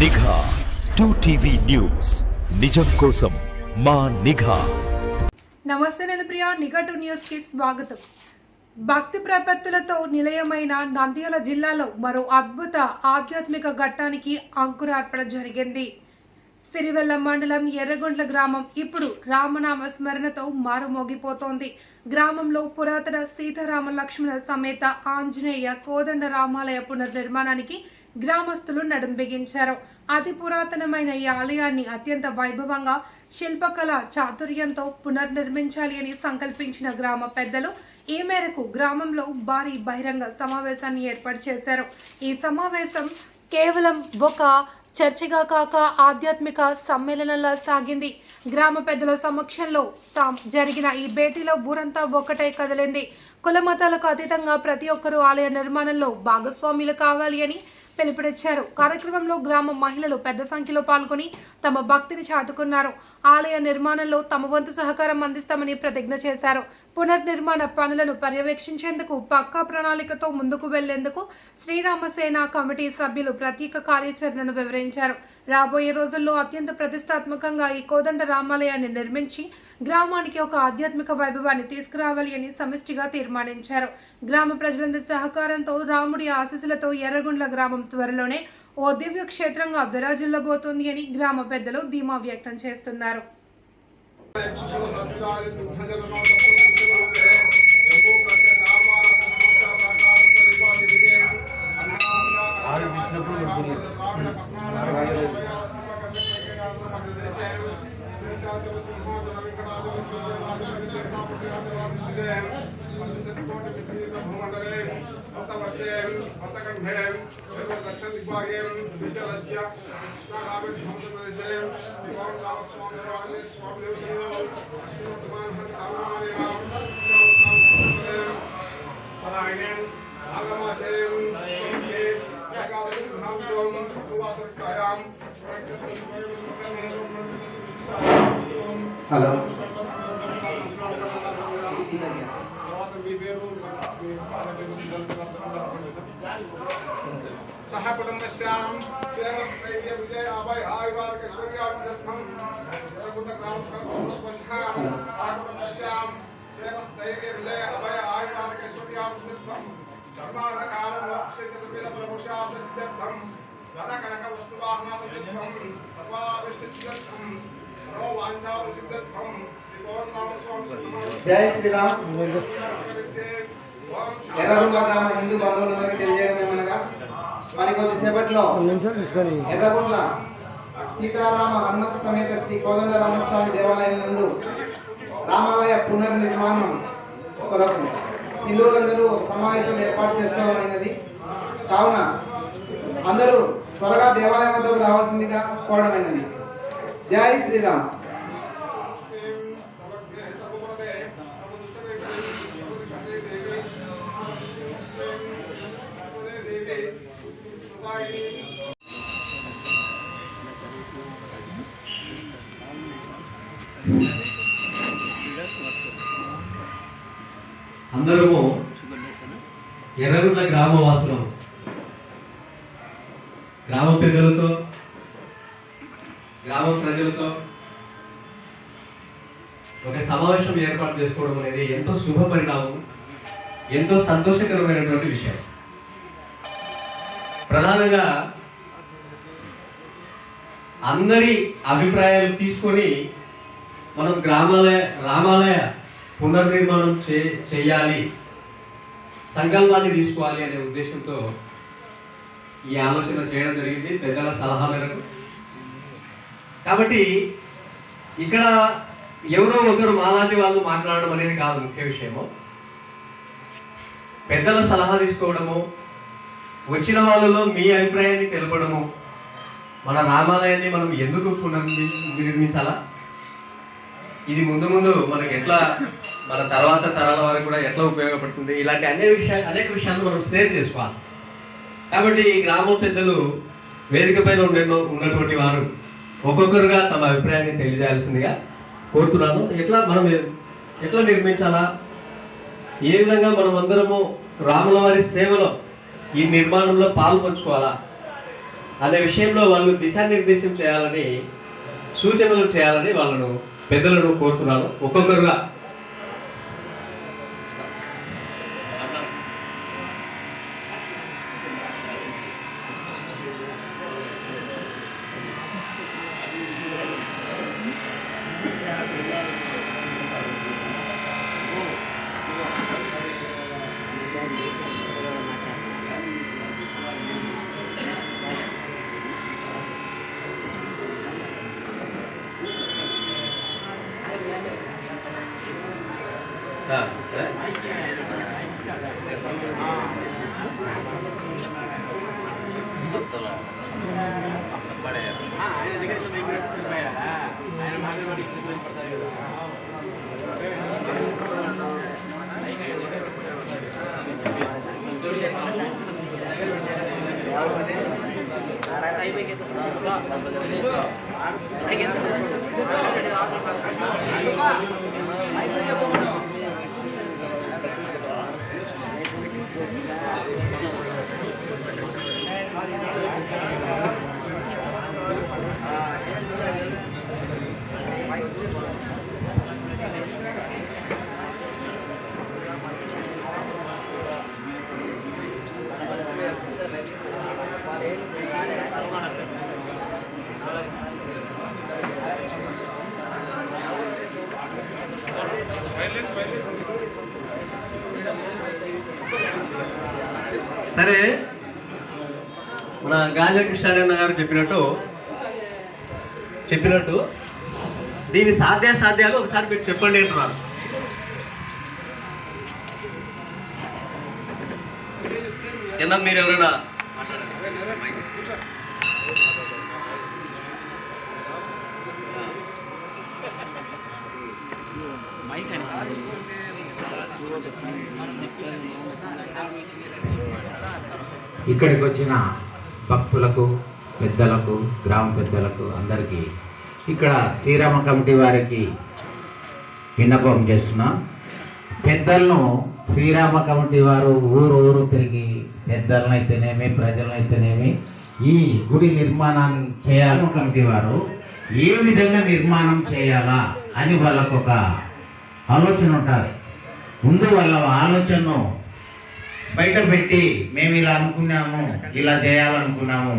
నిఘా. Two TV news నిజం కోసం మా నిఘా. నమస్తే నేను ప్రియా నిఘటు న్యూస్కి స్వాగతం. భక్తి ప్రపత్తులతో నిలయమైన నంద్యాల జిల్లాలో మరో అద్భుత ఆధ్యాత్మిక ఘట్టానికి అంకురార్పణ జరిగింది. సిరివెల్ల మండలం ఎర్రగొండ్ల గ్రామం ఇప్పుడు రామనామ స్మరణతో మారుమోగిపోతోంది. గ్రామంలో పురాతన సీతారామ లక్ష్మణ సమేత ఆంజనేయ కోదండ రామాలయ పునర్నిర్మాణానికి గ్రామస్తులు నడుం బిగించారు. అతి పురాతనమైన ఈ ఆలయాన్ని అత్యంత వైభవంగా శిల్పకళ చాతుర్యంతో పునర్నిర్మించాలి అని సంకల్పించిన గ్రామ పెద్దలు ఈ మేరకు గ్రామంలో భారీ బహిరంగ సమావేశాన్ని ఏర్పాటు చేశారు. ఈ సమావేశం కేవలం ఒక చర్చగా కాక ఆధ్యాత్మిక సమ్మేళనంలా సాగింది. గ్రామ పెద్దల సమక్షంలో జరిగిన ఈ భేటీలో ఊరంతా ఒకటే కదిలింది. కుల మతాలకు అతీతంగా ప్రతి ఒక్కరూ ఆలయ నిర్మాణంలో భాగస్వాములు కావాలి అని పిలుపునిచ్చారు. కార్యక్రమంలో గ్రామ మహిళలు పెద్ద సంఖ్యలో పాల్గొని తమ భక్తిని చాటుకున్నారు. ఆలయ నిర్మాణంలో తమ వంతు సహకారం అందిస్తామని ప్రతిజ్ఞ చేశారు. పునర్నిర్మాణ పనులను పర్యవేక్షించేందుకు పక్కా ప్రణాళికతో ముందుకు వెళ్ళేందుకు శ్రీరామసేన కమిటీ సభ్యులు ప్రత్యేక కార్యాచరణను వివరించారు రాబోయే రోజుల్లో అత్యంత ప్రతిష్టాత్మకంగా ఈ కోదండ రామాలయాన్ని నిర్మించి గ్రామానికి ఒక ఆధ్యాత్మిక వైభవాన్ని తీసుకురావాలి అని సమిష్టిగా తీర్మానించారు గ్రామ ప్రజలందరి సహకారంతో రాముడి ఆశీస్సులతో ఎర్రగుండ్ల గ్రామం త్వరలోనే ఓ దివ్య క్షేత్రంగా విరాజిల్లబోతుంది అని గ్రామ పెద్దలు ధీమా వ్యక్తం చేస్తున్నారు हस्तेन हस्तकण्ठेन दक्षदिग्भागेन विशलस्य कृष्णाकाव्यप्रदेशेन स्वामिदेवसेन स्वामिदेवसेन राममानेन सह कुटुम्बस्यां श्रेयमस्त्रैर्य विजय अभय आयुवार्कसूर्याभिदर्थं कुटुम्बस्यां कुटुम्बस्यां श्रेयमस्त्रैर्य विजय अभय आयुवार्कसूर्याभिदर्थं धर्माणकालमोक्षेतदुर्विदप्रभुषासिद्ध्यर्थं धनकनकवस्तुवाहनादित्यर्थं सर्वाविष्टित्यर्थं सर्ववाञ्छाप्रसिद्ध्यर्थं जय श्रीराम ఎర్రగుంట గ్రామ హిందూ బంధువులందరికీ తెలియజేయడం ఏమనగా మరి కొద్దిసేపట్లో ఎర్రగుంట్ల సీతారామ హనుమత్ సమేత శ్రీ కోదండ రామస్వామి దేవాలయం నందు రామాలయ పునర్నిర్మాణం కొరకు హిందువులందరూ సమావేశం ఏర్పాటు చేసుకోవాలన్నది కావున అందరూ త్వరగా దేవాలయం వద్దకు రావాల్సిందిగా కోరడమైనది. జై శ్రీరామ్. అందరము ఎర్రగుంట గ్రామవాసులం గ్రామ పెద్దలతో గ్రామ ప్రజలతో ఒక సమావేశం ఏర్పాటు చేసుకోవడం అనేది ఎంతో శుభ పరిణామం ఎంతో సంతోషకరమైనటువంటి విషయం. ప్రధానంగా అందరి అభిప్రాయాలు తీసుకొని మనం గ్రామాలయ రామాలయ పునర్నిర్మాణం చే చేయాలి. సంకల్పాన్ని తీసుకోవాలి అనే ఉద్దేశంతో ఈ ఆలోచన చేయడం జరిగింది. పెద్దల సలహా మేరకు. కాబట్టి ఇక్కడ ఎవరో ఒకరు మాలాంటి వాళ్ళు మాట్లాడడం అనేది కాదు ముఖ్య విషయము. పెద్దల సలహా తీసుకోవడము వచ్చిన వాళ్ళలో మీ అభిప్రాయాన్ని తెలపడము మన రామాలయాన్ని మనం ఎందుకు పునర్నిర్మించాలా ఇది ముందు ముందు మనకి ఎట్లా మన తర్వాత తరాల వరకు కూడా ఎట్లా ఉపయోగపడుతుంది? ఇలాంటి అనేక విషయాలు అనేక విషయాలు మనం షేర్ చేసుకోవాలి. కాబట్టి ఈ గ్రామ పెద్దలు వేదిక పైన ఉన్నటువంటి వారు ఒక్కొక్కరుగా తమ అభిప్రాయాన్ని తెలియజేయాల్సిందిగా కోరుతున్నాను. ఎట్లా మనం ఎట్లా నిర్మించాలా? ఏ విధంగా మనం అందరము రాముల వారి సేవలో ఈ నిర్మాణంలో పాల్పంచుకోవాలా అనే విషయంలో వాళ్ళు దిశానిర్దేశం చేయాలని సూచనలు చేయాలని వాళ్ళను పెద్దలను కోరుతున్నాను. ఒక్కొక్కరుగా ఆయన దగ్గర ఆయన మాట్లాడి ಹಾಗೆ ఆ, సరే. సరే మన గాజా కృష్ణారాయణ గారు చెప్పినట్టు చెప్పినట్టు దీని సాధ్యాసాధ్యాలు ఒకసారి మీరు చెప్పండి అంటున్నారు. కింద మీరు ఎవరైనా ఇక్కడికి వచ్చిన భక్తులకు పెద్దలకు గ్రామ పెద్దలకు అందరికీ ఇక్కడ శ్రీరామ కమిటీ వారికి విన్నపం చేస్తున్నాం. పెద్దలను శ్రీరామ కమిటీ వారు ఊరు ఊరు తిరిగి పెద్దలనైతేనేమి ప్రజలనైతేనేమి అయితేనేమి ఈ గుడి నిర్మాణాన్ని చేయాలి. కమిటీ వారు ఏ విధంగా నిర్మాణం చేయాలా అని వాళ్ళకు ఒక ఆలోచన ఉంటుంది. ముందు వాళ్ళ ఆలోచనను బయట పెట్టి మేము ఇలా అనుకున్నాము ఇలా చేయాలనుకున్నాము.